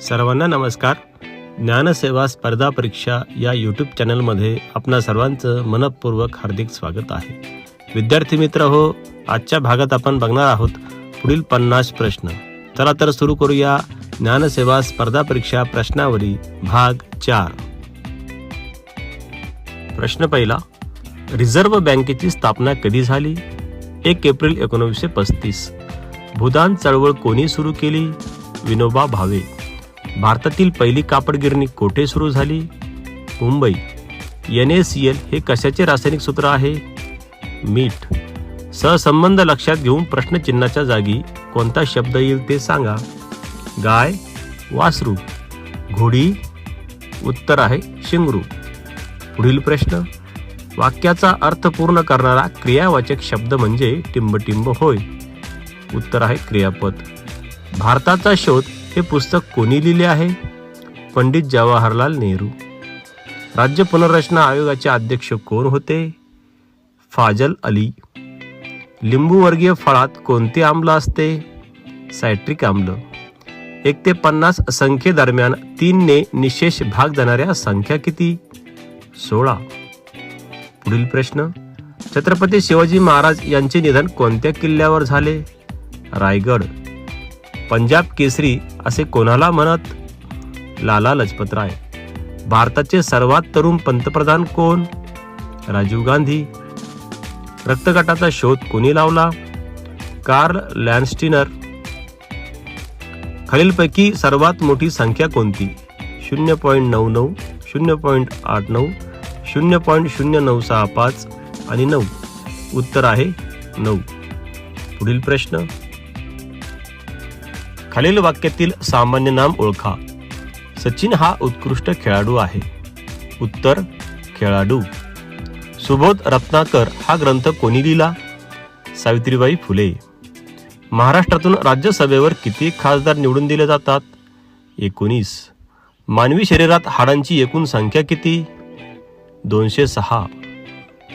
सर्वांना नमस्कार. ज्ञानसेवा स्पर्धा परीक्षा या यूट्यूब चॅनलमध्ये आपणा सर्वांचं मनपूर्वक हार्दिक स्वागत आहे. विद्यार्थी मित्र हो आजच्या भागात आपण बघणार आहोत पुढील पन्नास प्रश्न. चला तर सुरू करूया ज्ञानसेवा स्पर्धा परीक्षा प्रश्नावली भाग चार. प्रश्न पहिला रिझर्व्ह बँकेची स्थापना कधी झाली? एक एप्रिल एकोणीसशे पस्तीस. भूदान चळवळ कोणी सुरू केली? विनोबा भावे. भारतातील पहिली कापड गिरणी कोठे सुरू झाली? Mumbai. N A C L हे कशाचे रासायनिक सूत्र आहे? मीठ. सहसंबंध लक्षात घेऊन प्रश्नचिन्हाच्या जागी कोणता शब्द येईल ते सांगा. गाय वासरू. घोडी. उत्तर आहे शिंगरू. पुढील प्रश्न. वाक्याचा अर्थ पूर्ण करणारा क्रियावाचक शब्द म्हणजे टिंबटिंब होय. उत्तर आहे क्रियापद. भारताचा शोध हे पुस्तक कोणी लिहिले आहे? पंडित जवाहरलाल नेहरू. राज्य पुनर्रचना आयोगाचे अध्यक्ष कोण होते? फाजल अली. लिंबूवर्गीय फळात कोणते आम्ल असते? सायट्रिक आम्ल. एक ते पन्नास संख्येदरम्यान तीनने निशेष भाग जाणाऱ्या संख्या किती? सोळा. पुढील प्रश्न. छत्रपती शिवाजी महाराज यांचे निधन कोणत्या किल्ल्यावर झाले? रायगड. पंजाब केसरी असे कोणाला म्हणत? लाला लजपतराय भारताचे सर्वात तरुण पंतप्रधान कोण? राजीव गांधी. रक्तगटाचा शोध कोणी लावला? कार्ल लॅन्स्टिनर खालीलपैकी सर्वात मोठी संख्या कोणती? शून्य पॉईंट नऊ नऊ शून्य पॉईंट आठ नऊ शून्य पॉईंट शून्य नऊ सहा पाच आणि नऊ. उत्तर आहे नऊ. पुढील प्रश्न. खालील वाक्यातील सामान्य नाम ओळखा. सचिन हा उत्कृष्ट खेळाडू आहे. उत्तर खेळाडू. सुबोध रत्नाकर हा ग्रंथ कोणी लिहिला? सावित्रीबाई फुले. महाराष्ट्रातून राज्यसभेवर किती खासदार निवडून दिले जातात? एकोणीस. मानवी शरीरात हाडांची एकूण संख्या किती? दोनशे सहा.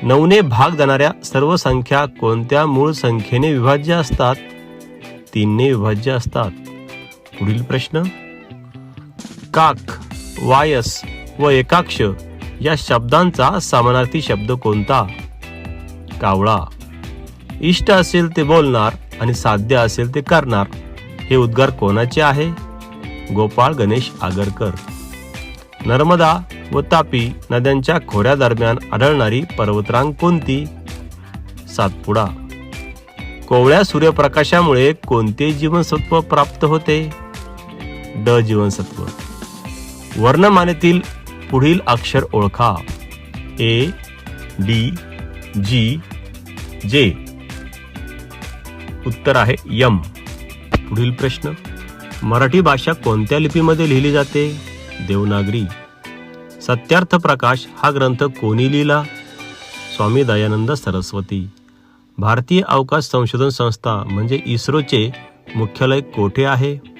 नऊने भाग जाणाऱ्या सर्व संख्या कोणत्या मूळ संख्येने विभाज्य असतात? तीनने विभाज्य असतात. पुढील प्रश्न. काक वायस व एकाक्ष या शब्दांचा समानार्थी शब्द कोणता? कावळा. इष्ट असेल ते बोलणार आणि साध्य असेल ते करणार. हे उद्गार कोणाचे आहे? गोपाळ गणेश आगरकर. नर्मदा व तापी नद्यांच्या खोऱ्या दरम्यान आढळणारी पर्वतरांग कोणती? सातपुडा. कोवळ्या सूर्यप्रकाशामुळे कोणते जीवनसत्व प्राप्त होते? ड जीवनसत्व. वर्णमालेतील पुढील अक्षर ओळखा. ए डी जी जे. उत्तर आहे यम. पुढील प्रश्न. मराठी भाषा कोणत्या लिपीमध्ये लिहिली जाते? देवनागरी. सत्यार्थ प्रकाश हा ग्रंथ कोणी लिहिला? स्वामी दयानंद सरस्वती. भारतीय अवकाश संशोधन संस्था म्हणजे इस्रोचे मुख्यालय कोठे आहे?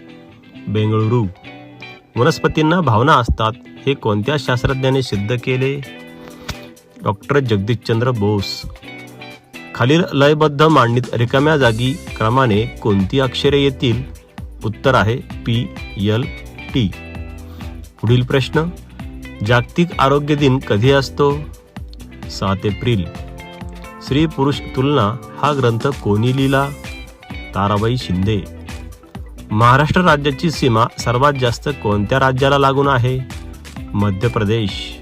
बेंगळुरू. वनस्पतींना भावना असतात हे कोणत्या शास्त्रज्ञाने सिद्ध केले? डॉक्टर जगदीशचंद्र बोस. खालील लयबद्ध मांडणीत रिकाम्या जागी क्रमाने कोणती अक्षरे येतील? उत्तर आहे पी यल टी पुढील प्रश्न. जागतिक आरोग्य दिन कधी असतो? सात एप्रिल. स्त्री पुरुष तुलना हा ग्रंथ कोणी लिहिला? ताराबाई शिंदे. महाराष्ट्र राज्याची सीमा सर्वात जास्त कोणत्या राज्याला लागून आहे? मध्य प्रदेश.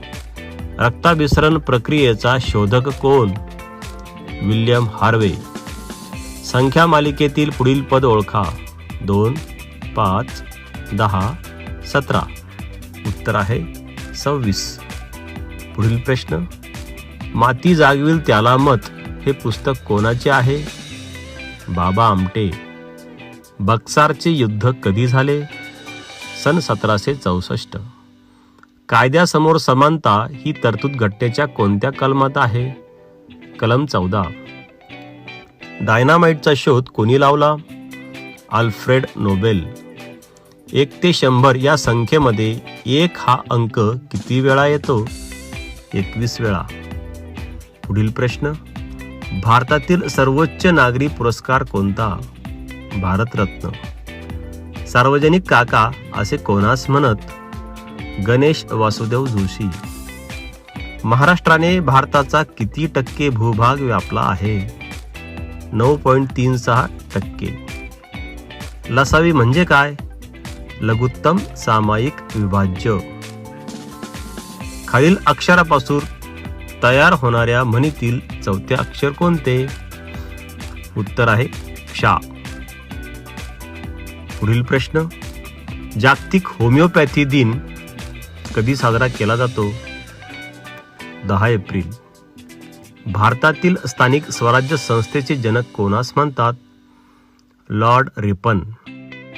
रक्ताभिसरण प्रक्रियेचा शोधक कोण? William Harvey. संख्या मालिकेतील पुढील पद ओळखा. दोन पाच दहा सतरा. उत्तर आहे सव्वीस. पुढील प्रश्न. माती जागविल त्याला मत हे पुस्तक कोणाचे आहे? बाबा आमटे. बक्सारचे युद्ध कधी झाले? सन सतराशे चौसष्ट. कायद्यासमोर समानता ही तरतूद घटनेच्या कोणत्या कलमात आहे? कलम चौदा. डायनामाइटचा शोध कोणी लावला? Alfred Nobel. एक ते शंभर या संख्येमध्ये एक हा अंक किती वेळा येतो? एकवीस वेळा. पुढील प्रश्न. भारतातील सर्वोच्च नागरी पुरस्कार कोणता? भारतरत्न. सार्वजनिक काका असे कोणास म्हणत? गणेश वासुदेव जोशी. महाराष्ट्राने भारताचा किती टक्के भूभाग व्यापला आहे? नऊ पॉईंट तीन सहा टक्के. लसावी म्हणजे काय? लघुत्तम सामायिक विभाज्य. खालील अक्षरापासून तयार होणाऱ्या म्हणीतील चौथे अक्षर कोणते? उत्तर आहे क्षा. पुढील प्रश्न. जागतिक होमिओपॅथी दिन कधी साजरा केला जातो? दहा एप्रिल. भारतातील स्थानिक स्वराज्य संस्थेचे जनक कोणास म्हणतात? Lord Ripon.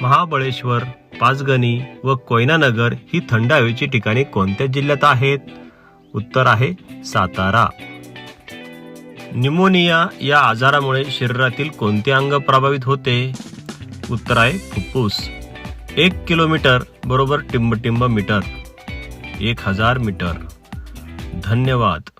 महाबळेश्वर पाचगणी व कोयनानगर ही थंड हवेची ठिकाणे कोणत्या जिल्ह्यात आहेत? उत्तर आहे सातारा. निमोनिया या आजारामुळे शरीरातील कोणते अंग प्रभावित होते? उत्तर आहे फुप्फूस. एक किलोमीटर बरोबर टिंबटिंब मीटर. एक हजार मीटर. धन्यवाद.